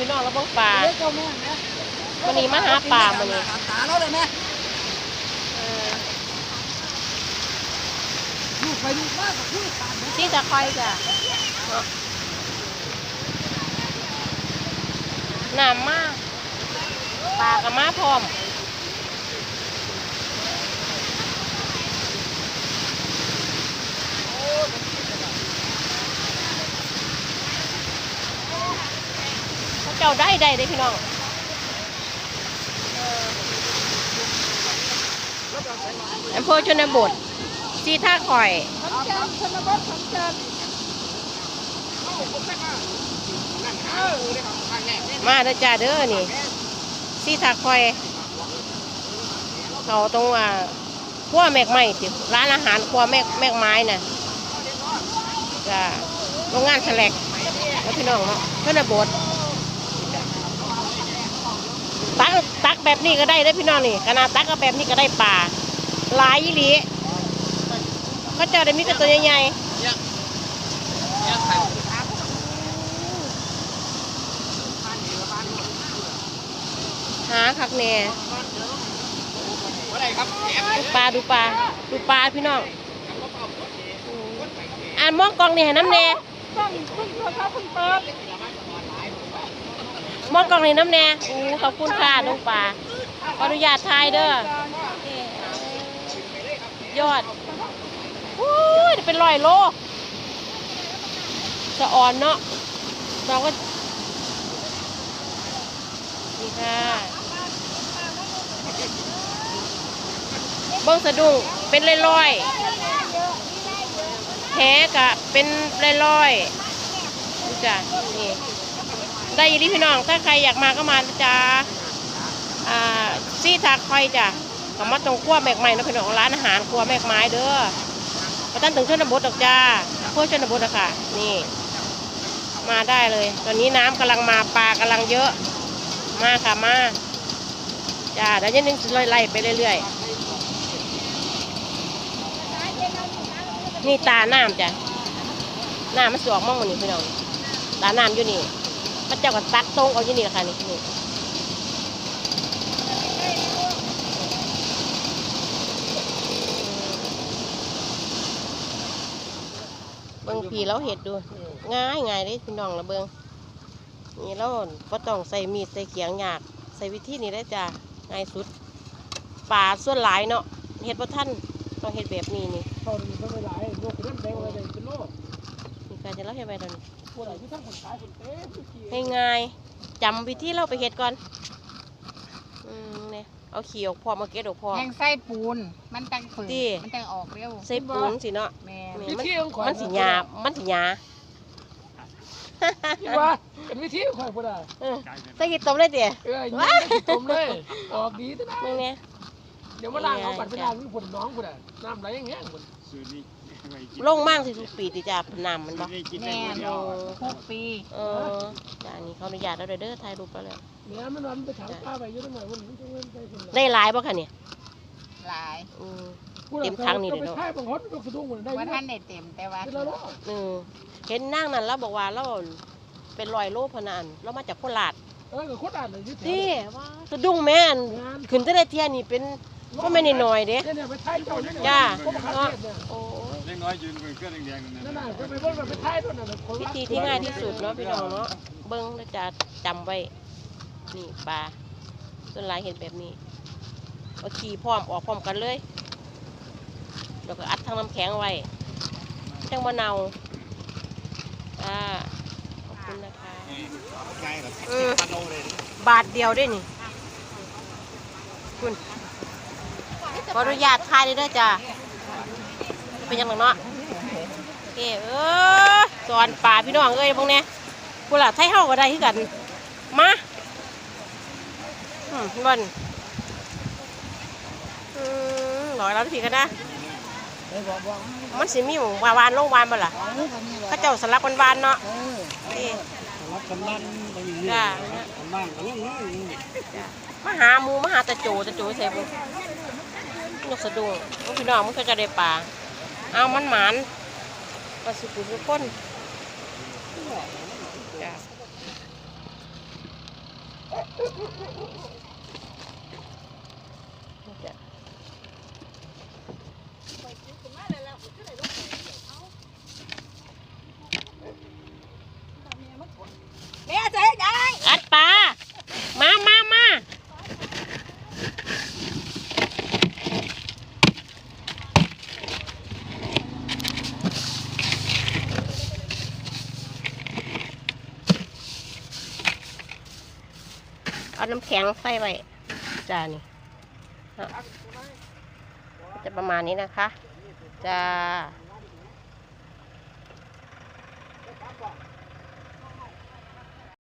พี่น้องแล้วเบิ่งปลาเล็กเจ้าแม่นะวันนี้มาหาปลามื้อนี้ตาเราเลยแม่เออลูกไปลูกมากกับลูกตามนะที่ตะไคร้จ้ะเนาะน้ำมากปลากับมาพร้อม เขาเจ้าได้ได้ได้พี่น้องอออำเภอชนบทซีท่าคอยขอนแก่นชนบทขอนแก่นมาเด้อจ้าเด้อนี่ซีท่าคอยเขาตรงอ่าขั้วแมกไม้ติร้านอาหารขั้วแมกแมกไม้น่ะจ้าโรงงานแฉลกแล้วพี่น้องเนาะชนบท ตักแบบนี้ก็ได้เด้พี่น้องนี่ขนาดตักก็แบบนี้ก็ได้ปลาหลายอีหลีเขาเจ้าได้มีแต่ตัวใหญ่ๆหาคักแน่ปลาดูปลาดูปลาพี่น้องอ่านมองกองนี่ให้น้ำแน่ต้องเพิ่งเปิดเพิ่งเปิด มอกล่องนี่น้ำแน่อู้ขอบคุณค่ะน้องปลาขออนุญาตทายเด้อยอดอู้ยเป็นร้อยโลสะอ่อนเนาะเราก็นี่ค่ะเบิ้งสะดุ้งเป็นร้อยๆแหกะเป็นร้อยๆจ้ะนี่ ได้ยินพี่น้อง ถ้าใครอยากมาก็มาจ้าอ่าซี่ทักไฟจ้ะก็มาตรงขั้วแมกไม้นะพี่น้องร้านอาหารขั้วแมกไม้เด้อมาตั้งถึงชนบทดอกจ้าขั้วชนบทอะค่ะ นี่ มาได้เลย ตอนนี้น้ำกำลังมาปลากำลังเยอะ มาค่ะมาจ้าเดี๋ยวยังนึงไล่ไปเรื่อยๆนี่ตาน้ำจ้ะน้ำมันสวกมองมันนี่พี่น้องตาน้ำอยู่นี่ พระเจ้าก็ตักตรงเอาอยู่นี่แหละค่ะนี่นี่เบิ้งผีเราเห็ดดูง่ายง่ายเลยพี่น้องละเบิ้งนี่เราก็ต้องใส่มีดใส่เขียงหยากใส่วิธีนี้ได้จ้ะง่ายสุดป่าส่วนหลายเนาะเห็ดบ่ท่านต้องเห็ดแบบนี้นี่เขาดูไม่เป็นไรลูกคนนั้นแดงอะไรเป็นโลกนี่การจะเล่าให้ไปตอนนี้ผู้ใดที่ทั้ งคนขายคนเต้ผู้ขี่ให้ง่ายจำวิธีเราไปเห็ดก่อนอืมเนี่ยเอาขี้ออกพร้อมเอาเกล็ดออกพร้อม แห้งไส้ปูน มันจังฝืนติ มันจังออกเร็วใส่ปูนสิเนาะแม่แม่วิมันธีของข่อย มันสิหยาบมันสิหยาที่ว่าเป็นวิธีของข่อยผู้ใดเออใส่กี่ต้มเลยเตี๋ยเออยิงต้มเลย ออกดีนะมึงเนี่ย เดี๋ยวมาล้างเอาปัดไปล้างมีผลน้องผู้ใดน้ำไหลแห้งๆหมดลงมั่งสิทุกปีติจ้าน้ำมันบ่แม่นทุกปีเออจ้านี่เขาอนุญาตแล้วเด้อเด้อถ่ายรูปแล้วแล้วเนี่ยมันมันไปถามป้าไปเยอะหน่อยมันไม่ต้องเงินไปคนละได้หลายบ่คะเนี่ยหลายอืมผู้ใดเต็มถังนี่เลยเนอะไปใช่บางคนลูกสะดุ้งหมดได้ว่าเยท่านอะได้เต็มแต่ว่าเป็นแล้วเนาะอืมเห็นนั่งนั่นแล้วบอกว่าเราเป็นรอยโลพะนันเรามาจากโคราชเออกับโคตรอ่านเลยยึดดิว่าสะดุ้งแม่นขึ้นจะได้เที่ยนี่เป็น ก็ไม่นน้อยๆเด้เนี่ยเนี่ยไปถ่ายเจ้าเนี่ยจ้าพวกประเทศเนี่ยโอ้ยเล็กน้อยยืนเป็นเครื่องแดงๆนั่นนั่นน่ะน่ะไปเบิ่งไปถ่ายตัวนั้นน่ะคนวิรักธีที่ง่ายที่สุดเนาะพี่น้องเนาะเบิ้งแล้วจะจำไว้นี่ปลาส่วนหลายเห็นแบบนี้เอาขี่พร้อมออกพร้อมกันเลยแล้วก็อัดทั้งน้ำแข็งไว้จังมะนาวอ่าขอบคุณนะคะง่ายแบบเออพันโลเลยบาทเดียวได้นี่คุณ ขออนุญาตทายเลยเด้อจ้าเป็นยังไงเนาะโอเคเออสอนป่าพี่น้องเอ้ยพวกเนี้ยกูล่ะไทยเฮาก็ได้คือกัน มาอืมบอนอืมหน่อยแล้วพี่กันนะมันสิมีหมู่วาวานลงวานบ่ล่ะเขาเจ้าสลับวันวานๆเนาะนี่รับกำนันไปอย่างนี้จ้ากำนันก็ลงนี่มาหาหมูมาหาตะโจตะโจใส่บุ นกสะดุ้งมันพี่น้องมันก็จะได้ปลาเอามันหมานปลาสุกุสุก้นจ้ะ เอาน้ำแข็งใส่ไว้จ้านี่จะประมาณนี้นะคะ จ้า